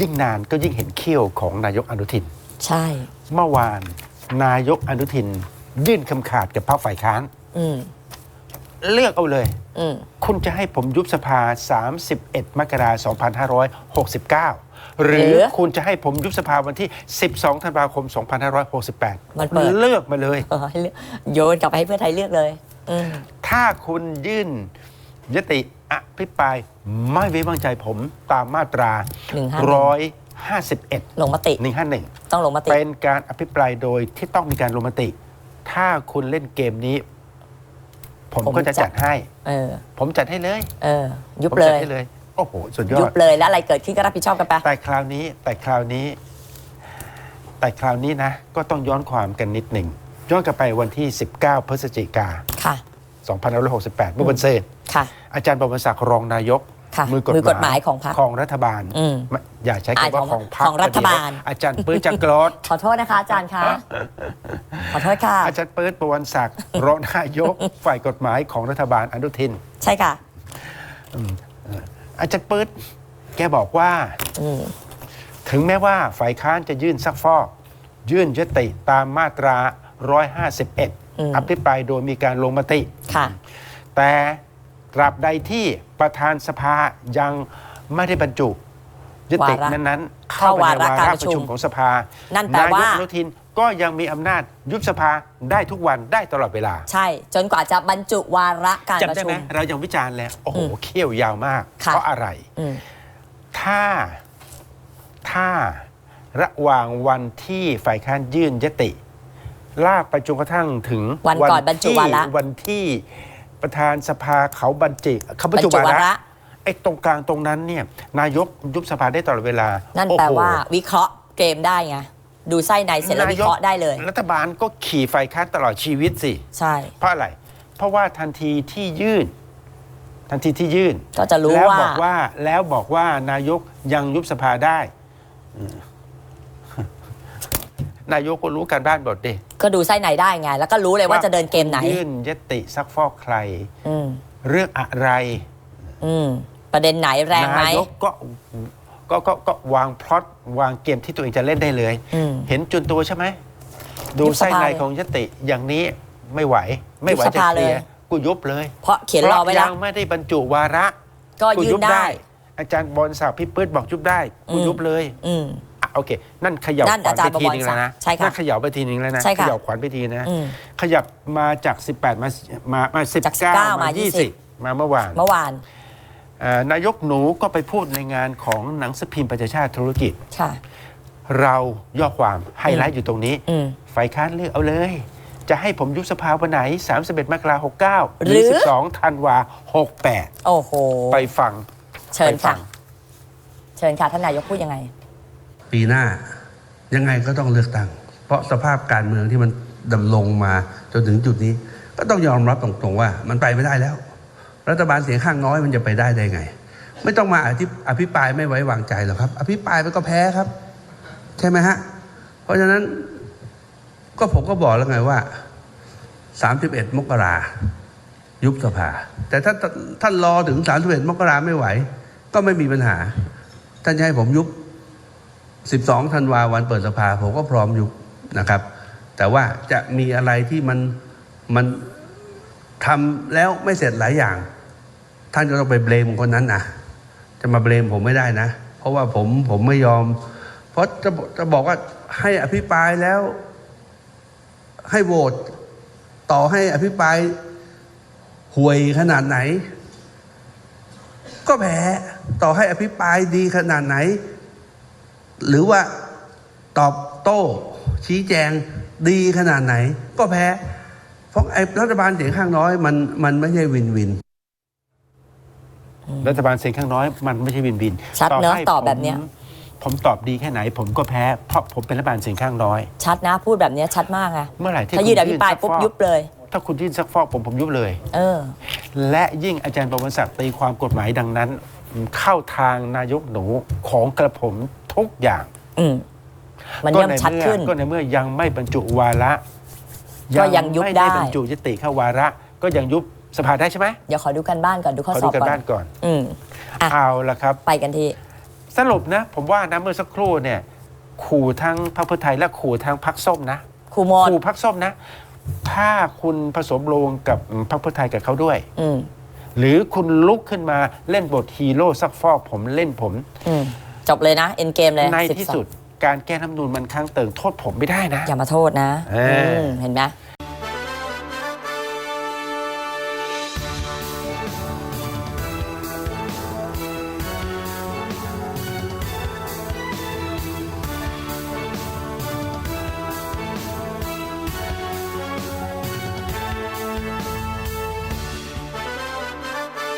ยิ่งนานก็ยิ่งเห็นเขี้ยวของนายกอนุทิน ใช่ เมื่อวานนายกอนุทิน ยื่นคำขาดกับพรรคฝ่ายค้าน อืมเลือกเอาเลย อืมคุณจะให้ผมยุบสภา 31 มกราคม2569 หรือคุณจะให้ผมยุบสภาวันที่ 12 ธันวาคม 2568 มันเปิด เลือกมาเลย เออให้เลือกโยนกลับไปให้เพื่อไทยเลือกเลย อืม ถ้าคุณยื่นยติ อภิปรายไม่ไว้วางใจผมตามมาตรา 151 ลงมติ 151 ต้องลงมติ เป็นการอภิปรายโดยที่ต้องมีการลงมติ ถ้าคุณเล่นเกมนี้ ผมผมก็จะจัจัดดให้เออผมจัดให้เลยเออยุบผมเลจัดยให้เลยโอ้โหสุดยอยุดบเลยแล้วอะไรเกิดขึ้นก็รับผิดชอบกันไปแต่คราวนี้ แต่คราวนี้ แต่คราวนี้นะ ก็ต้องย้อนความกันนิดหนึ่งย้อนกลับไปวันที่ 19 พฤศจิกาค่ะ 2568 เมื่อวันเสาร์ค่ะ อาจารย์บวรศักดิ์รองนายกค่ะมือกฎมือกฎหมายของพรรคของรัฐบาลอืมไม่อย่าใช้อ่าคำว่าของของพรรคของรัฐบาลเดี๋ยวอาจารย์ปื้นจักรดขอโทษนะคะอาจารย์คะขอโทษค่ะ อาจารย์ปื้นประวันศักดิ์รองนายกฝ่ายกฎหมายของรัฐบาลอนุทิน ใช่ค่ะ อาจารย์ปื้นแกบอกว่าอืมถึงแม้ว่าฝ่ายค้านจะยื่นซักฟอก ยื่นยติตามมาตรา 151 อภิปรายโดยมีการลงมติ ค่ะ แต่ตราบใดที่ประธานสภายังไม่ได้บรรจุยติวาระนั้นๆ เข้าวาระในการระประชุมของสภา นั่นแปลว่ายกอนุทินก็ยังมีอำนาจยุบสภาได้ทุกวันได้ตลอดเวลา ใช่ จนกว่าจะบรรจุวาระการประจำได้ชุไหมมเรายังวิจารณ์แล้วโอ้โหอืมเขี้ยวยาวมากค่ะเพราะอะไรอืมถ้าถ้าระหว่างวันที่ฝ่ายค้านยื่นยติ ลากไปจนกระทั่งถึงวันก่อนบรรจุที่วาระวันที่ประธานสภาเขาบรรจุเขาบรรจุบรรจุวาวาระระไอ้ตรงกลางตรงนั้นเนี่ยนายกยุบสภาได้ตลอดเวลา นั่นโอ้แปลโหว่าวิเคราะห์เกมได้ไงดูไส้ในเสร็จแล้ววิเคราะห์ได้เลย รัฐบาลก็ขี่ฝ่ายค้านตลอดชีวิตสิใช่ เพราะอะไร เพราะว่าทันทีที่ยื่น ทันทีที่ยื่น ก็จะรู้แล้วว่าบอกว่าแล้วบอกว่านายกยังยุบสภาได้อืมนายกก็รู้การบ้านบทดิ ก็ดูไส้ในได้ไง แล้วก็รู้เลยว่าจะเดินเกมไหน ยื่นยติซักฟอกใคร อืมเรื่องอะไรอืมประเด็นไหนแรงไหมนายกก็ก็ก็ก็วางพล็อตวางเกมที่ตัวเองจะเล่นได้เลย อืม เห็นจุนตัวใช่ไหม ดูยุบสไส้ภาในเลยของยติอย่างนี้ไม่ไหว ไม่ไหวยุบสจะภาเคลียเลยร์กูยุบเลยเพราะเขียนรอไว้พาะแล้วยังไม่ได้บรรจุวาระก็ยื่นได้ อาจารย์บอลศักดิ์พี่ปื้ดบอกยุบได้กูอืม ยุบเลย อืมอะ โอเค นั่นเขย่านั่นขวัญอาจารย์ไปทีนึงแล้วนะบวรศักดิ์ใช่ค่ะนั่นเขย่าไปทีนึงแล้วนะใช่ค่ะเขย่าขวัญไปทีนะอืมขยับมาจาก 18 มามามาจาก19 19มามา20 มาเมื่อวานเมื่อวานเอ่อนายกหนูก็ไปพูดในงานของหนังสือพิมพ์ประชาชาติธุรกิจ ค่ะ เราย่อความไฮไลท์อยู่ตรงนี้อืมฝ่ายค้านเลือกเอาเลย จะให้ผมยุบสภาวันไหน 31 มกราคม69หหรืรืออ12ธันวา68 โอ้โห ไปฟังเชิญไปฟัค่ะ ง เชิญค่ะท่านนายกพูดยังไง ปีหน้า ยังไงก็ต้องเลือกตั้ง เพราะสภาพการเมืองที่มันดำรงมาจนถึงจุดนี้ ก็ต้องยอมรับตรงๆว่า มันไปไม่ได้แล้ว รัฐบาลเสียงข้างน้อยมันจะไปได้ได้ไง ไม่ต้องมาอภิอภิปรายไม่ไว้วางใจหรอกครับ อภิปรายไปก็แพ้ครับ ใช่ไหมฮะ เพราะฉะนั้นก็ผมก็บอกแล้วไงว่า 31 มกรายุบสภา แต่ถ้าท่านรอถึง 31 มกราไม่ไหว ก็ไม่มีปัญหา ท่านจะให้ผมยุบ 12ธันวาวันเปิดสภาผมก็พร้อมยุบนะครับ แต่ว่าจะมีอะไรที่มันมันทำแล้วไม่เสร็จหลายอย่าง ท่านก็ต้องไปเบลมคนนั้นนะจะมาเบลมผมไม่ได้นะ เพราะว่าผมผมไม่ยอม เพราะจะจะบอกว่าให้อภิปรายแล้ว ให้โหวตต่อให้อภิปรายห่วยขนาดไหน ก็แพ้ต่อให้อภิปรายดีขนาดไหน หรือว่าตอบโต้ ชี้แจงดีขนาดไหน ก็แพ้ เพราะไอ้รัฐบาลเสียงข้างน้อยมันมันไม่ใช่วินวินรัฐบาลเสียงข้างน้อยมันไม่ใช่วินวินชัดเนอะให้ตอบแบบเนี้ยผมผมตอบดีแค่ไหน ผมก็แพ้เพราะผมเป็นรัฐบาลเสียงข้างน้อย ชัดนะ พูดแบบนี้ชัดมากไงเมื่อไหร่ที่ถ้าคุณยืนอภิปรายซักปุ๊บฟอกยุบเลย ถ้าคุณยื่นซักฟอกผมผมยุบเลย เออ และยิ่งอาจารย์ประวัติศักดิ์ตีความกฎหมายดังนั้น เข้าทางนายกหนูของกระผม ทุกอย่างอืมมันก็เริ่มในชัดเมื่อขึ้น ก็ในเมื่อยังไม่บรรจุวาระก็ยังยุบไม่ได้บรรจุยติเข้าวาระ ก็ยังยุบสภาได้ใช่ไหมเดี๋ยวขอดูกันบ้านก่อนดูข้อขอสดูอบกันก่อบ้านนก่อน อืม อะ เอาละครับ ไปกันที่สสรุปนะ ผมว่านะเมื่อสักครู่เนี่ยขู่ทั้งพรรคเพื่อไทยและขู่ทั้งพรรคส้มนะครูมอนขู่พรรคส้มนะ ถ้าคุณผสมโรงกับพรรคเพื่อไทยกับเขาด้วย อืมหรือคุณลุกขึ้นมาเล่นบทฮีโร่ซักฟอกผมเล่นผม อืม จบเลยนะ เอ็นเกมเลยใน12ที่สุดการแก้รัฐธรรมนูญมันค้างเติ่งโทษผมไม่ได้นะ อย่ามาโทษนะเอออื มเห็นไหม